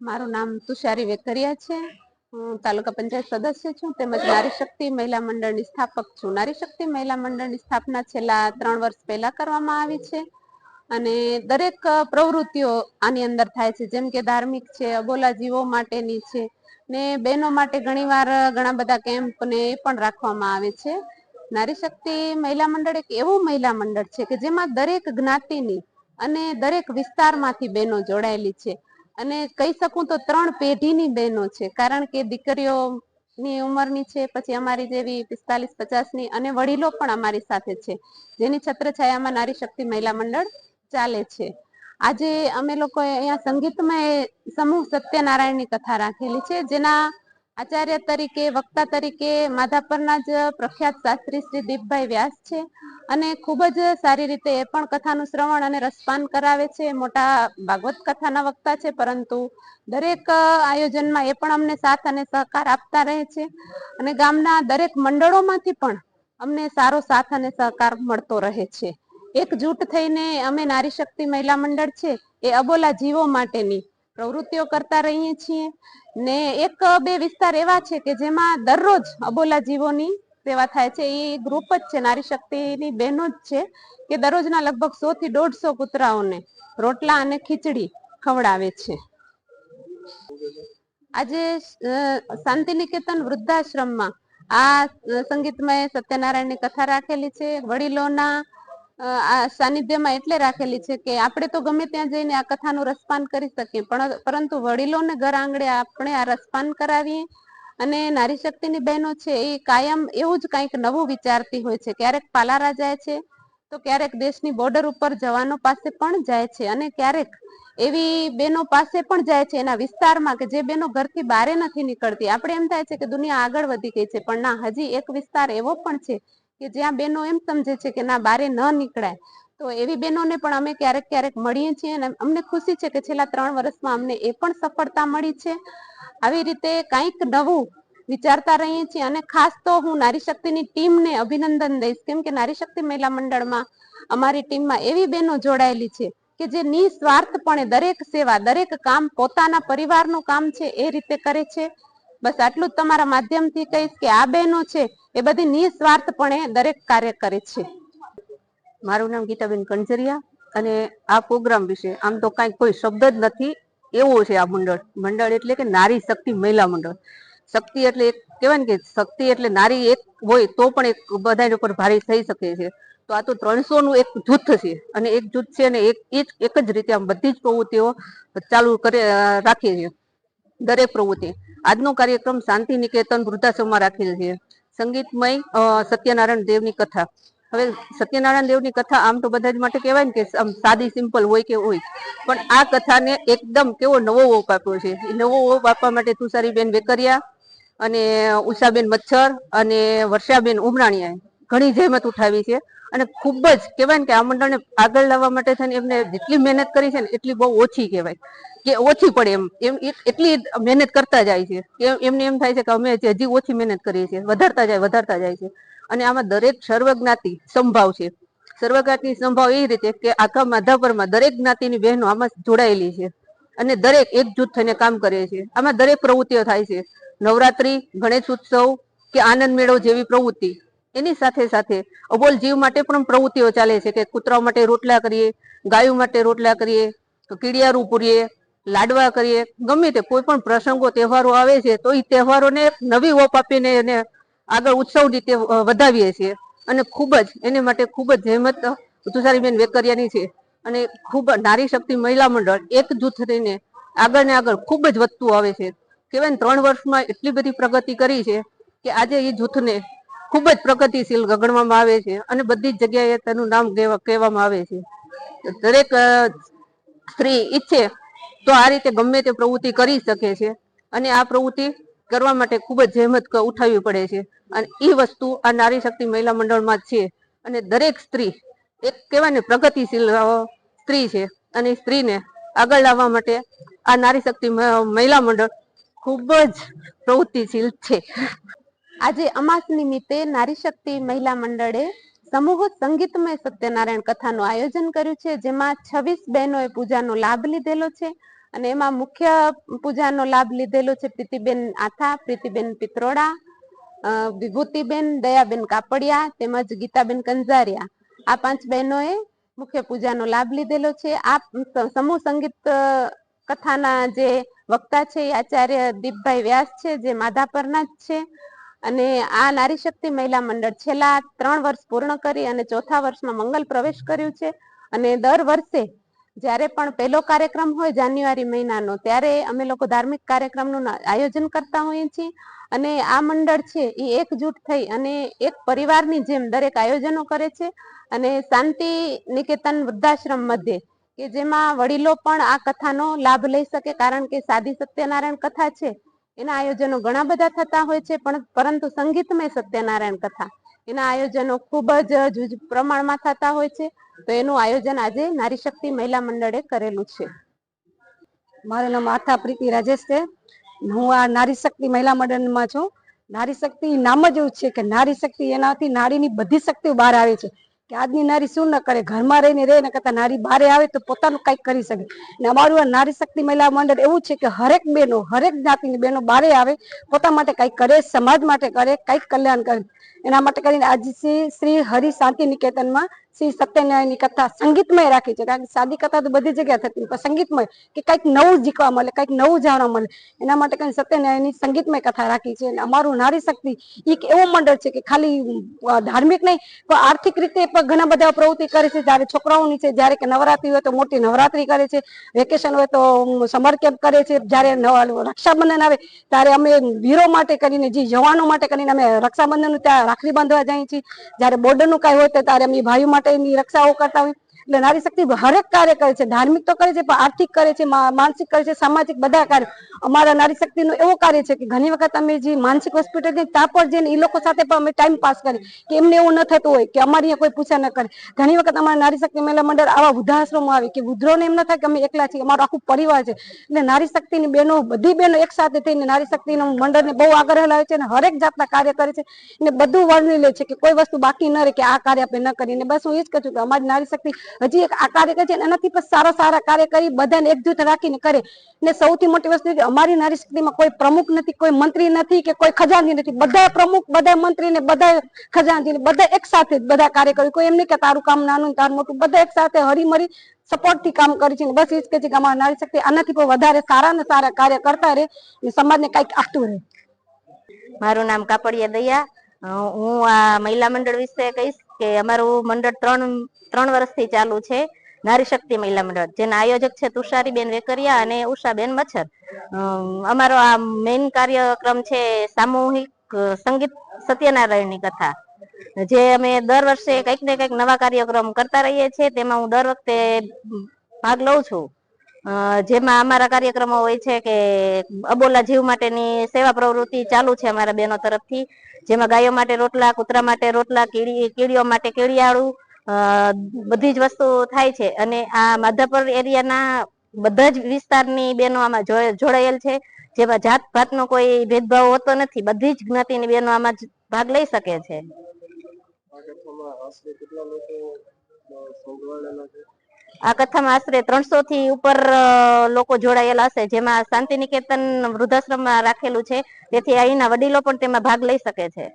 મારું નામ તુષારી વેકરિયા છે. હું તાલુકા પંચાયત સદસ્ય છું તેમજ નારી શક્તિ મહિલા મંડળની સ્થાપક છું. નારી શક્તિ મહિલા મંડળની સ્થાપના છેલ્લા ત્રણ વર્ષ પહેલા કરવામાં આવી છે અને દરેક પ્રવૃત્તિઓ આની અંદર થાય છે. જેમ કે ધાર્મિક છે, અબોલા જીવો માટેની છે ને બહેનો માટે ઘણીવાર ઘણા બધા કેમ્પ ને એ પણ રાખવામાં આવે છે. નારી શક્તિ મહિલા મંડળ એક એવું મહિલા મંડળ છે કે જેમાં દરેક જ્ઞાતિની અને દરેક વિસ્તારમાંથી બહેનો જોડાયેલી છે. અને કહી શકું તો ત્રણ પેઢીની બહેનો છે. કારણ કે દીકરીઓ ની ઉંમરની છે, પછી અમારી જેવી પિસ્તાલીસ, પચાસની અને વડીલો પણ અમારી સાથે છે. જેની છત્રછાયામાં નારી શક્તિ મહિલા મંડળ ચાલે છે. આજે અમે લોકોએ અહીંયા સંગીતમય સમૂહ સત્યનારાયણની કથા રાખેલી છે, જેના આચાર્ય તરીકે, વક્તા તરીકે માધાપરના જ પ્રખ્યાત શાસ્ત્રી શ્રી દીપભાઈ વ્યાસ છે અને ખૂબ જ સારી રીતે એ પણ કથાનું શ્રવણ અને રસપાન કરાવે છે. મોટા ભાગવત કથાના વક્તા છે, પરંતુ દરેક આયોજનમાં એ પણ અમને સાથ અને સહકાર આપતા રહે છે અને ગામના દરેક મંડળોમાંથી પણ અમને સારો સાથ અને સહકાર મળતો રહે છે. એકજૂટ થઈને અમે નારી શક્તિ મહિલા મંડળ છે, એ અબોલા જીવો માટેની પ્રવૃત્તિઓ કરતા રહીએ છીએ. ને એક, બે વિસ્તાર એવા છે કે જેમાં દરરોજ અબોલા જીવોની સેવા થાય છે. એ ગ્રુપ જ છે, નારી શક્તિની બહેનો જ છે કે દરરોજના લગભગ સો થી દોઢસો કૂતરાઓને રોટલા અને ખીચડી ખવડાવે છે. આજે શાંતિનિકેતન શાંતિ નિકેતન વૃદ્ધાશ્રમમાં આ સંગીતમય સત્યનારાયણની કથા રાખેલી છે. વડીલોના આ સાનિધ્યમાં એટલે રાખેલી છે કે આપણે તો ગમે ત્યાં જઈને આ કથાનું રસપાન કરી શકીએ, પણ પરંતુ વડીલોને ઘર આંગણે આપણે આ રસપાન કરાવીએ અને નારી શક્તિની બહેનો છે એ કાયમ એવું જ કંઈક નવું વિચારતી હોય છે. ક્યારેક પાલારા જાય છે તો ક્યારેક દેશની બોર્ડર ઉપર જવાનો પાસે પણ જાય છે અને ક્યારેક એવી બહેનો પાસે પણ જાય છે એના વિસ્તારમાં કે જે બહેનો ઘરથી બારે નથી નીકળતી. આપણે એમ થાય છે કે દુનિયા આગળ વધી ગઈ છે, પણ ના, હજી એક વિસ્તાર એવો પણ છે કે જ્યાં બહેનો એમ સમજે છે કે ના, બારે ન નીકળાય. તો એવી બહેનોને પણ અમે ક્યારેક ક્યારેક મળીએ છીએ અને અમને ખુશી છે કે છેલ્લા ત્રણ વર્ષમાં અમને એ પણ સફળતા મળી છે. આવી રીતે કંઈક નવું વિચારતા રહીએ છીએ અને ખાસ તો હું નારી શક્તિની ટીમને અભિનંદન દઈશ. કેમ કે નારી શક્તિ મહિલા મંડળમાં અમારી ટીમમાં એવી બહેનો જોડાયેલી છે કે જે નિસ્વાર્થપણે દરેક સેવા, દરેક કામ પોતાના પરિવારનું કામ છે એ રીતે કરે છે. બસ આટલું જ તમારા માધ્યમથી કહીશ કે આ બહેનો છે એ બધી નિસ્વાર્થપણે દરેક કાર્ય કરે છે. મારું નામ ગીતાબેન કંજરિયા અને આ પ્રોગ્રામ વિશે આમ તો કાંઈ કોઈ શબ્દ જ નથી, એવો છે આ મંડળ. મંડળ એટલે કે નારી શક્તિ મહિલા મંડળ. શક્તિ એટલે એક, કહેવાય ને કે શક્તિ એટલે નારી એક હોય તો પણ એક બધા ઉપર ભારે થઈ શકે છે. તો આ તો ત્રણસો નું એક જૂથ છે અને એક જૂથ છે અને એક એક જ રીતે આમ બધી જ પ્રવૃત્તિઓ ચાલુ કરે રાખીએ છીએ દરેક પ્રવૃત્તિ. આજનો કાર્યક્રમ શાંતિ નિકેતન, વૃદ્ધાશ્રમમાં રાખેલ છે. સંગીતમય સત્યનારાયણ દેવની કથા. હવે સત્યનારાયણ દેવની કથા આમ તો બધા જ માટે કહેવાય ને કે સાદી, સિમ્પલ હોય કે હોય. પણ આ કથાને એકદમ કેવો નવો ઓપ આપ્યો છે. એ નવો ઓપ આપવા માટે તુષારીબેન વેકરિયા અને ઉષાબેન મચ્છર અને વર્ષાબેન ઉમરાણીયાએ ઘણી જહેમત ઉઠાવી છે. અને ખૂબ જ કહેવાય ને કે આ મંડળને આગળ લાવવા માટે છે ને એમને જેટલી મહેનત કરી છે ને એટલી બહુ ઓછી કહેવાય. કે ઓછી પડે એમ. એમ એટલી મહેનત કરતા જાય છે. કે એમને એમ થાય છે કે અમે હજી ઓછી મહેનત કરીએ છીએ. વધારતા જાય વધારતા જાય છે. અને આમાં દરેક સર્વજ્ઞાતિ સંભાવ છે. સર્વજ્ઞાતિ સંભાવ એ રીતે કે આખા માધાપરમાં દરેક જ્ઞાતિની બહેનો આમાં જોડાયેલી છે. અને દરેક એકજૂથ થઈને કામ કરે છે. આમાં દરેક પ્રવૃત્તિઓ થાય છે. નવરાત્રી, ગણેશ ઉત્સવ કે આનંદ મેળો જેવી પ્રવૃત્તિ. એની સાથે સાથે અબોલ જીવ માટે પણ પ્રવૃત્તિઓ ચાલે છે કે કૂતરાઓ માટે રોટલા કરીએ, ગાયો માટે રોટલા કરીએ, કીડિયારું પૂરીએ, લાડવા કરીએ. ગમે તે કોઈ પણ પ્રસંગો, તહેવારો આવે છે, તો એ તહેવારોને નવી ઓપ આપીને એને આગળ ઉત્સવ રીતે વધાવીએ છીએ. અને ખૂબ જ, એને માટે ખૂબ જ જહેમત તુષારીબેન વેકરિયાની છે. અને ખૂબ નારી શક્તિ મહિલા મંડળ એક જૂથ થઈને આગળ ને આગળ ખૂબ જ વધતું આવે છે. કહેવાય ત્રણ વર્ષમાં એટલી બધી પ્રગતિ કરી છે કે આજે એ જૂથને ખૂબ જ પ્રગતિશીલ ગણવામાં આવે છે અને બધી જ જગ્યાએ તેનું નામ કહેવામાં આવે છે. દરેક સ્ત્રી ઈચ્છે તો આ રીતે ગમે તે પ્રવૃત્તિ કરી શકે છે અને આ પ્રવૃત્તિ કરવા માટે ખૂબ જ જહેમત ઉઠાવવી પડે છે. અને એ વસ્તુ આ નારી શક્તિ મહિલા મંડળમાં છે અને દરેક સ્ત્રી એક કહેવાય ને પ્રગતિશીલ સ્ત્રી છે અને સ્ત્રીને આગળ લાવવા માટે આ નારી શક્તિ મહિલા મંડળ ખૂબ જ પ્રવૃત્તિશીલ છે. આજે અમાસ નિમિત્તે નારી શક્તિ મહિલા મંડળે સમૂહ સંગીતમય સત્યનારાયણ કથાનું આયોજન કર્યું છે, જેમાં છવ્વીસ બહેનોએ પૂજાનો લાભ લીધેલો છે અને એમાં મુખ્ય પૂજાનો લાભ લીધેલો છે પ્રીતિબેન આથા, પ્રીતિબેન પિત્રોડા વિભૂતિબેન, દયાબેન કાપડિયા તેમજ ગીતાબેન કંજારિયા. આ પાંચ બહેનોએ મુખ્ય પૂજાનો લાભ લીધેલો છે. આ સમૂહ સંગીત કથાના જે વક્તા છે એ આચાર્ય દીપભાઈ વ્યાસ છે, જે માધાપરના જ છે. અને આ નારી શક્તિ મહિલા મંડળ છેલ્લા ત્રણ વર્ષ પૂર્ણ કરી અને ચોથા વર્ષમાં મંગલ પ્રવેશ કર્યું છે. અને દર વર્ષે જ્યારે પણ પહેલો કાર્યક્રમ હોય જાન્યુઆરી મહિનાનો, ત્યારે અમે લોકો ધાર્મિક કાર્યક્રમનું આયોજન કરતા હોઈએ છીએ. અને આ મંડળ છે, એ એકજૂટ થઈ અને એક પરિવારની જેમ દરેક આયોજનો કરે છે. અને શાંતિ નિકેતન વૃદ્ધાશ્રમ મધ્યે, કે જેમાં વડીલો પણ આ કથાનો લાભ લઈ શકે, કારણ કે સાદી સત્યનારાયણ કથા છે. એના આયોજનો ઘણા બધા થતા હોય છે, પણ પરંતુ સંગીતમય સત્યનારાયણ કથા એના આયોજનો ખૂબ જ જુજ પ્રમાણમાં થતા હોય છે. તો એનું આયોજન આજે નારી શક્તિ મહિલા મંડળે કરેલું છે. મારું નામ આથા પ્રીતિ રાજેશ છે. હું આ નારી શક્તિ મહિલા મંડળમાં છું. નારી શક્તિ નામ જ એવું છે કે નારી શક્તિ એનાથી નારીની બધી શક્તિઓ બહાર આવે છે. કે આજની નારી શું ન કરે? ઘરમાં રહીને રહે ને કરતા નારી બારે આવે તો પોતાનું કંઈક કરી શકે. ને અમારું નારી શક્તિ મહિલા મંડળ એવું છે કે હરેક બહેનો, હરેક જ્ઞાતિની બહેનો બારે આવે, પોતા માટે કંઈક કરે, સમાજ માટે કરે, કંઈક કલ્યાણ કરે. એના માટે કરીને આજે શ્રી શ્રી હરિ શાંતિ નિકેતનમાં શ્રી સત્યનારાયણની કથા સંગીતમય રાખી છે. કારણ કે સાદી કથા તો બધી જગ્યાએ થતી પણ સંગીતમય કે કંઈક નવું જીખવા મળે, કંઈક નવું જાણવા મળે, એના માટે કરીને સત્યનારાયણની સંગીતમય કથા રાખી છે. અને અમારું નારી શક્તિ એક એવું મંડળ છે કે ખાલી ધાર્મિક નહીં, પણ આર્થિક રીતે પણ ઘણા બધા પ્રવૃત્તિ કરે છે. જ્યારે છોકરાઓની છે જ્યારે કે નવરાત્રી હોય તો મોટી નવરાત્રી કરે છે. વેકેશન હોય તો સમર કેમ્પ કરે છે. જ્યારે રક્ષાબંધન આવે, ત્યારે અમે વીરો માટે કરીને, જે જવાનો માટે કરીને અમે રક્ષાબંધન ત્યાં રાખડી બાંધવા જઈએ છીએ જ્યારે બોર્ડરનું કાંઈ હોય તો ત્યારે અમે ભાઈઓ માટેની રક્ષાઓ કરતા હોય. એટલે નારી શક્તિ હરેક કાર્ય કરે છે, ધાર્મિક તો કરે છે, પણ આર્થિક કરે છે માનસિક કરે છે, સામાજિક બધા કાર્ય. અમારા નારી શક્તિનું એવું કાર્ય છે કે ઘણી વખત અમે જે માનસિક હોસ્પિટલ ત્યાં પર જઈને એ લોકો સાથે પણ અમે ટાઈમ પાસ કરીએ. કે એમને એવું ન થતું હોય કે અમારી કોઈ પૂછા ન કરે. ઘણી વખત અમારા નારી શક્તિ મહિલા મંડળ આવા વૃદ્ધાશ્રમો આવે કે વૃદ્ધોને એમ ન થાય કે અમે એકલા છીએ, અમારો આખું પરિવાર છે. એટલે નારી શક્તિની બહેનો, બધી બહેનો એક સાથે થઈને નારી શક્તિનું મંડળને બહુ આગળ હલાવે છે અને હરેક જાતના કાર્ય કરે છે. ને બધું વર્ણી લે છે કે કોઈ વસ્તુ બાકી ન રહે કે આ કાર્ય આપણે ન કરીને બસ હું એ જ કહું છું કે અમારી નારી શક્તિ હજી એક આ કાર્ય કરે છે એનાથી પણ સારા સારા કાર્ય કરી, બધાને એકજૂથ રાખીને કરે. ને સૌથી મોટી વસ્તુ કે અમારી નારી શક્તિમાં કોઈ પ્રમુખ નથી, કોઈ મંત્રી નથી કે કોઈ ખજાની નથી. બધા પ્રમુખ, બધા મંત્રી ને બધા ખજાનજી ને બધા એક સાથે બધા કાર્ય કર્યું. કોઈ એમ નહીં કે તારું કામ નાનું તારું મોટું, બધા એક સાથે હરીમરી સપોર્ટથી કામ કરે છે બસ એ જ કે છે કે અમારી નારી શક્તિ આનાથી પણ વધારે સારા ને સારા કાર્ય કરતા રહે ને સમાજને કંઈક આપતું રહે. મારું નામ કાપડિયા દયા. હું આ મહિલા મંડળ વિશે કહીશ કે અમારું મંડળ ત્રણ ત્રણ વર્ષથી ચાલુ છે. નારી શક્તિ મહિલા મંડળ જેના આયોજક છે તુષારીબેન વેકરિયા અને ઉષાબેન મચ્છર. અમારો આ મેઇન કાર્યક્રમ છે સામૂહિક સંગીત સત્યનારાયણની કથા. જે અમે દર વર્ષે કંઈક ને કંઈક નવા કાર્યક્રમ કરતા રહીએ છીએ તેમાં હું દર વખતે ભાગ લઉં છું. જેમાં અમારા કાર્યક્રમો હોય છે કે અબોલા જીવ માટેની સેવા પ્રવૃત્તિ ચાલુ છે અમારા બહેનો તરફથી જેમાં ગાયો માટે રોટલા કૂતરા માટે રોટલા કીડી કીડીઓ માટે કીડિયાળું અ, બધી જ વસ્તુ થાય છે. અને આ માધાપર એરિયાના બધા જ વિસ્તારની બહેનો આમાં જોડે- જોડાયેલ છે. જેમાં જાત ભાતનો કોઈ ભેદભાવ હોતો નથી. બધી જ જ્ઞાતિની બહેનો આમાં ભાગ લઈ શકે છે. આ કથામાં આશરે ત્રણસો થી ઉપર લોકો જોડાયેલા હશે. જેમાં શાંતિ નિકેતન વૃદ્ધાશ્રમમાં રાખેલું છે. તેથી અહીંના વડીલો પણ તેમાં ભાગ લઈ શકે છે.